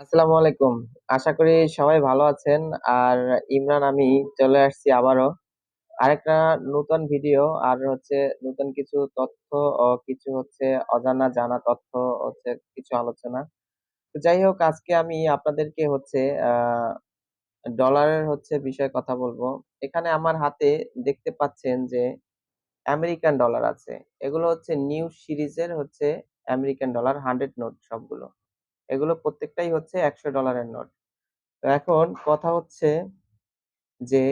আসসালামু আলাইকুম। আশা করি সবাই ভালো আছেন। আর ইমরান, আমি চলে আসছি আবারও। আরেকটা নতুন ভিডিও আর হচ্ছে নতুন কিছু তথ্য ও কিছু হচ্ছে অজানা জানা তথ্য, হচ্ছে কিছু আলোচনা। তো যাই হোক, আজকে আমি আপনাদেরকে হচ্ছে, আ ডলারের হচ্ছে বিষয়ে কথা বলব। এখানে আমার হাতে দেখতে পাচ্ছেন যে আমেরিকান ডলার আছে। এগুলো হচ্ছে নিউ সিরিজের হচ্ছে আমেরিকান ডলার 100 নোট সবগুলো। এগুলো প্রত্যেকটাই হচ্ছে একশো ডলারের নোট। তো এখন কথা হচ্ছে যে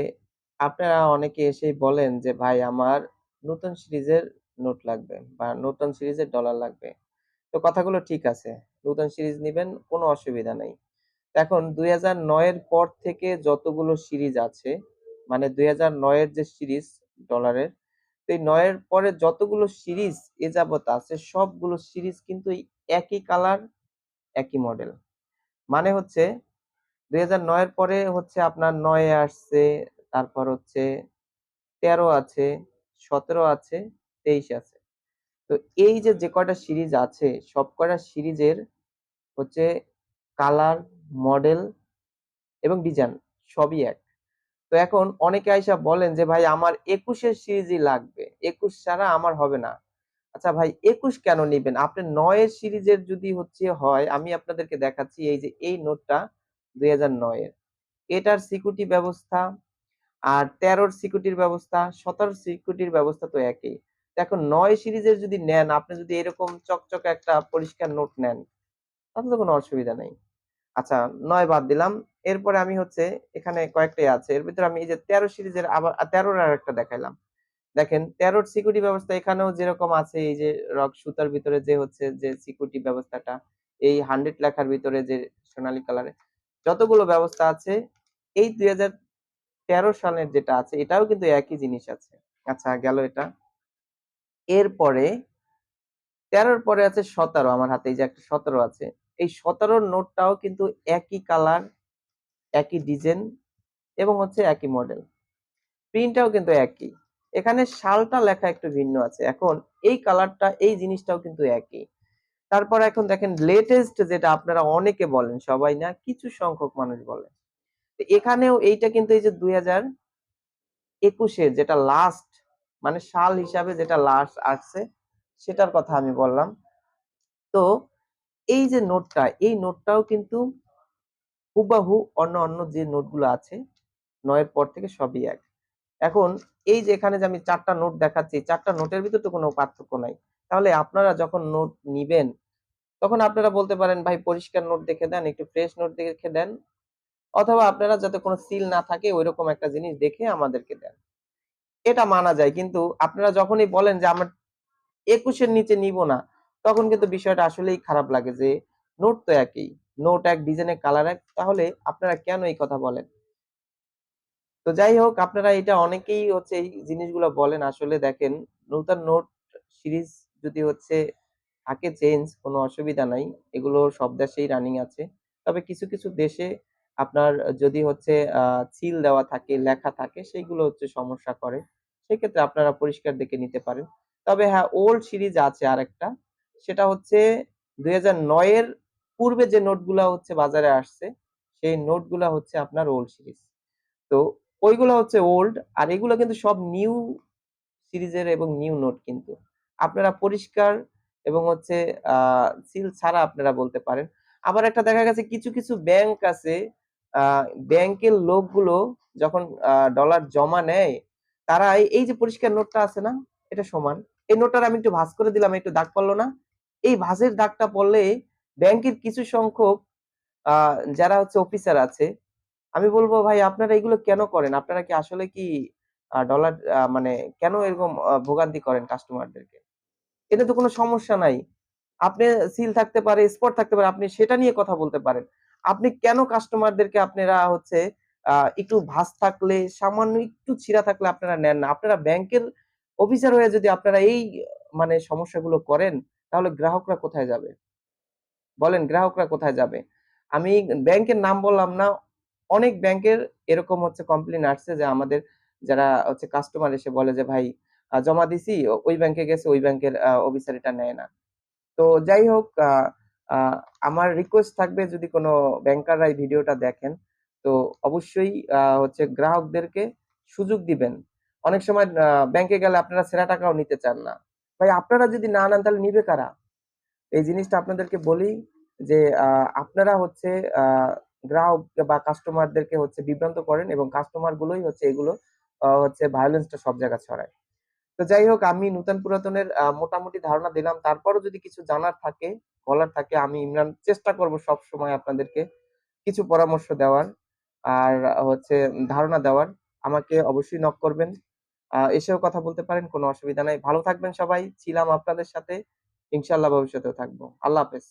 আপনারা অনেকে এসেই বলেন যে, "ভাই আমার নতুন সিরিজের নোট লাগবে বা নতুন সিরিজের ডলার লাগবে।" তো কথাগুলো ঠিক আছে। নতুন সিরিজ নেবেন কোনো অসুবিধা নেই এখন ২০০৯ এর পর থেকে যতগুলো সিরিজ আছে, মানে ২০০৯ এর যে সিরিজ ডলারের, এই ৯ এর পরে যতগুলো সিরিজ এ যাবৎ আছে সবগুলো সিরিজ কিন্তু একই কালার, একই মডেল। মানে হচ্ছে ২০০৯ এর পরে হচ্ছে আপনার ৯ এ আসছে, তারপর হচ্ছে ১৩ আছে, ১৭ আছে, ২৩ আছে। তো এই যে, যে কয়টা সিরিজ আছে সব কয়টা সিরিজের হচ্ছে কালার, মডেল এবং ডিজাইন সবই এক। তো এখন অনেকে আইসা বলেন যে, "ভাই আমার একুশের সিরিজই লাগবে। ২১ ছাড়া আমার হবে না।" আচ্ছা ভাই ২১ কেন নিবেন? আপনি ৯ এর সিরিজের যদি হচ্ছে হয়, আমি আপনাদেরকে দেখাচ্ছি এই যে এই নোটটা ২০০৯ এর। এটার সিকিউরিটি ব্যবস্থা আর তেরোর সিকিউরিটির ব্যবস্থা, ১৭ র সিকিউরিটির ব্যবস্থা তো একই। এখন ৯ সিরিজের যদি নেন, আপনি যদি এরকম চকচকে একটা পরিষ্কার নোট নেন, তাতে তো কোনো অসুবিধা নেই। আচ্ছা নয় বাদ দিলাম। এরপরে আমি হচ্ছে এখানে কয়েকটাই আছে। এর ভিতরে আমি এই যে ১৩ সিরিজের আবার তেরোর ১৩ র আরেকটা দেখাইলাম। দেখেন ১৩ র সিকিউরিটি ব্যবস্থা এখানেও যেরকম আছে এই যে রক সুতার ভিতরে যে হচ্ছে যে সিকিউরিটি ব্যবস্থাটা, এই 100 লেখার ভিতরে যে সোনালী কালারের যতগুলো ব্যবস্থা আছে এই ২০১৩ সালের যেটা আছে এটাও কিন্তু একই জিনিস আছে। আচ্ছা গেল এটা। এরপরে তেরোর পরে আছে ১৭ আমার হাতে এই যে একটা ১৭ আছে। এই ১৭ র নোটটাও কিন্তু একই কালার, একই ডিজাইন এবং হচ্ছে একই মডেল। প্রিন্টটাও কিন্তু একই। এখানে সালটা লেখা একটু ভিন্ন আছে। এখন এই কালারটা এই জিনিসটাও কিন্তু একই। তারপর এখন দেখেন লেটেস্ট যেটা আপনারা অনেকে বলেন, সবাই না কিছু সংখ্যক মানুষ বলে। এখানেও এইটা কিন্তু এই যে ২০২১ এর যেটা লাস্ট মানে সাল হিসাবে যেটা লাস্ট আসছে সেটার কথা আমি বললাম। তো এই যে নোটটা, এই নোটটাও কিন্তু হুবাহু অন্য, অন্য যে নোটগুলো আছে নয়ের পর থেকে সবই এক। এখন এই যে এখানে যে আমি ৪ টা নোট দেখাচ্ছি, ৪ টা নোটের ভিতর তো কোনো পার্থক্য নাই। তাহলে আপনারা যখন নোট নিবেন, তখন আপনারা বলতে পারেন, "ভাই পরিষ্কার নোট দেখে দেন, একটু ফ্রেশ নোট দেখে দেন।" অথবা আপনারা যাতে কোনো সিল না থাকে ঐরকম একটা জিনিস দেখে আমাদেরকে দেন। এটা মানা যায়। কিন্তু আপনারা যখনই বলেন যে, "আমার একুশের নিচে নিবো না," তখন কিন্তু বিষয়টা আসলেই খারাপ লাগে যে নোট তো একই। নোট এক, ডিজাইনের কালার এক। তাহলে আপনারা কেন এই কথা বলেন? তো যাই হোক আপনারা এটা অনেকেই হচ্ছে এই জিনিসগুলো বলেন। আসলে দেখেন নতুন নোট সিরিজ যদি হচ্ছে থাকে চেঞ্জ কোনো অসুবিধা নাই। এগুলো সব দেশেই রানিং আছে। তবে কিছু, কিছু দেশে আপনার যদি হচ্ছে সিল দেওয়া থাকে, লেখা থাকে সেইগুলো হচ্ছে সমস্যা করে। সেক্ষেত্রে আপনারা পরিষ্কার দেখে নিতে পারেন। তবে হ্যাঁ, ওল্ড সিরিজ আছে আর একটা সেটা হচ্ছে ২০০৯ এর পূর্বে যে নোটগুলা হচ্ছে বাজারে আসছে, সেই নোটগুলা হচ্ছে আপনার ওল্ড সিরিজ। তো ওইগুলো হচ্ছে ওল্ড আর এগুলো কিন্তু সব নিউ সিরিজের এবং নিউ নোট কিন্তু। আপনারা পরিষ্কার এবং হচ্ছে সিল ছাড়া আপনারা বলতে পারেন। আবার একটা দেখা গেছে কিছু, কিছু ব্যাংক আছে ব্যাংকের লোকগুলো যখন ডলার জমা নেয়, তারা এই যে পরিষ্কার নোটটা আছে না? এটা সমান। এই নোটটার আমি একটু ভাঁজ করে দিলাম, একটু দাগ পড়ল না? এই ভাঁজের দাগটা পড়লে ব্যাংকের কিছু সংখ্যক যারা হচ্ছে অফিসার আছে, আমি বলব ভাই আপনারা এগুলো কেন করেন? আপনারা কি আসলে কি ডলার মানে কেন এরকম ভোগান্তি করেন কাস্টমারদেরকে? এতে তো কোনো সমস্যা নাই। আপনি সিল থাকতে পারে, স্পট থাকতে পারে। আপনি সেটা নিয়ে কথা বলতে পারেন। আপনি কেন কাস্টমারদেরকে আপনারা হচ্ছে একটু ভাস থাকলে, সামান্য একটু ছিঁড়া থাকলে আপনারা নেন না। আপনারা ব্যাংকের অফিসার হয়ে যদি আপনারা এই মানে সমস্যাগুলো করেন, তাহলে গ্রাহকরা কোথায় যাবে? বলেন গ্রাহকরা কোথায় যাবে? আমি ব্যাংকের নাম বললাম না। অনেক ব্যাংকের এরকম হচ্ছে কমপ্লেন আসছে যে আমাদের যারা হচ্ছে কাস্টমার এসে বলে যে, "ভাই জমা দিছি, ওই ব্যাংকে গেছে, ওই ব্যাংকের অফিসার এটা নেয় না।" তো যাই হোক আমার রিকোয়েস্ট থাকবে যদি কোনো ব্যাংকাররা এই ভিডিওটা দেখেন, তো অবশ্যই হচ্ছে গ্রাহকদেরকে সুযোগ দিবেন। অনেক সময় ব্যাংকে গেলে আপনারা সেরা টাকাও নিতে চান না। ভাই আপনারা যদি না নেন তাহলে নিবে কারা? এই জিনিসটা আপনাদেরকে বলি যে আপনারা হচ্ছে গ্রাহক বা কাস্টমারদেরকে হচ্ছে বিভ্রান্ত করেন এবং কাস্টমার গুলোই হচ্ছে এগুলো হচ্ছে ভায়োলেন্স টা সব জায়গায় ছড়ায়। তো যাই হোক আমি নূতন পুরাতনের মোটামুটি ধারণা দিলাম। তারপরও যদি কিছু জানার থাকে, বলার থাকে আমি ইমরান চেষ্টা করব সবসময় আপনাদেরকে কিছু পরামর্শ দেওয়ার। আর হচ্ছে ধারণা দেওয়ার। আমাকে অবশ্যই নক করবেন। এসেও কথা বলতে পারেন, কোনো অসুবিধা নাই। ভালো থাকবেন সবাই। ছিলাম আপনাদের সাথে। ইনশাআল্লাহ ভবিষ্যতেও থাকব। আল্লাহ হাফেজ।